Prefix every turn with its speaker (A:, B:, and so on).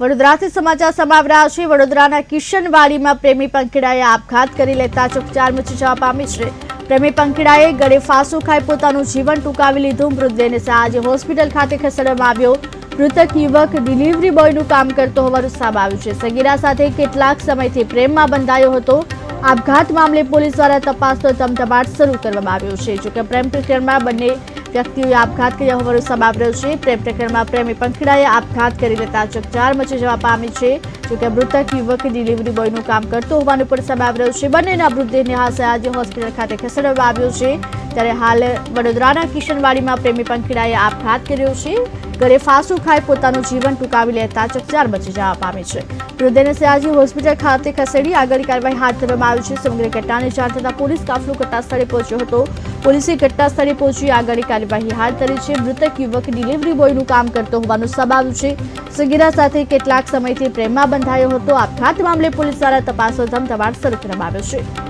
A: વડોદરાથી સમાચાર સમાવરા છે. વડોદરાના કિશનવાડીમાં પ્રેમી પંખીડાએ આપઘાત કરી લેતા ચકચાર મચી જવા પામી છે. પ્રેમી પંખીડાએ ગળે ફાંસો ખાઈ પોતાનું જીવન ટૂંકાવી લીધું. મૃતદેહને આજે હોસ્પિટલ ખાતે ખસેડવામાં આવ્યો. મૃતક યુવક ડિલિવરી બોયનું કામ કરતો હોવાનું સામે આવ્યું છે. સગીરા સાથે કેટલાક સમયથી પ્રેમમાં બંધાયો હતો. આપઘાત મામલે પોલીસ દ્વારા તપાસનો ધમધમાટ શરૂ કરવામાં આવ્યો છે. જોકે પ્રેમ પ્રકરણમાં બંને વ્યક્તિઓએ આપઘાત કર્યા હોવાનો સામે આવ્યું છે. પ્રેમ પ્રકરણમાં પ્રેમી પંખીડાએ આપઘાત કરી લેતા ચકચાર મચી જવા પામી છે. જોકે મૃતક યુવક ડિલિવરી બોયનું કામ કરતો હોવાનું પણ સામે રહ્યો છે. બંનેના મૃતદેહને હાસે આજે હોસ્પિટલ ખાતે ખસેડવામાં આવ્યો છે. ત્યારે હાલ વડોદરાના કિશનવાડીમાં પ્રેમી પંખીડાએ આપઘાત કર્યો છે. ઘરે ફાંસું ખાઈ પોતાનું જીવન ટૂંકાવી લેતા ચકચાર મચી જવા પામી છે. મૃતદેહને સયાજી હોસ્પિટલ ખાતે ખસેડી આગળની કાર્યવાહી હાથ ધરવામાં આવી છે. સમગ્ર ઘટનાની જાણ થતાં પોલીસ કાફલો ઘટના સ્થળે પહોંચ્યો હતો. પોલીસે ઘટના સ્થળે પહોંચી આગળની કાર્યવાહી હાથ ધરી છે. મૃતક યુવક ડિલિવરી બોયનું કામ કરતો હોવાનું સબાવ્યું છે. સગીરા સાથે કેટલાક સમયથી પ્રેમમાં બંધાયો હતો. આપઘાત મામલે પોલીસ દ્વારા તપાસો ધમધમાટ શરૂ કરવામાં આવ્યો છે.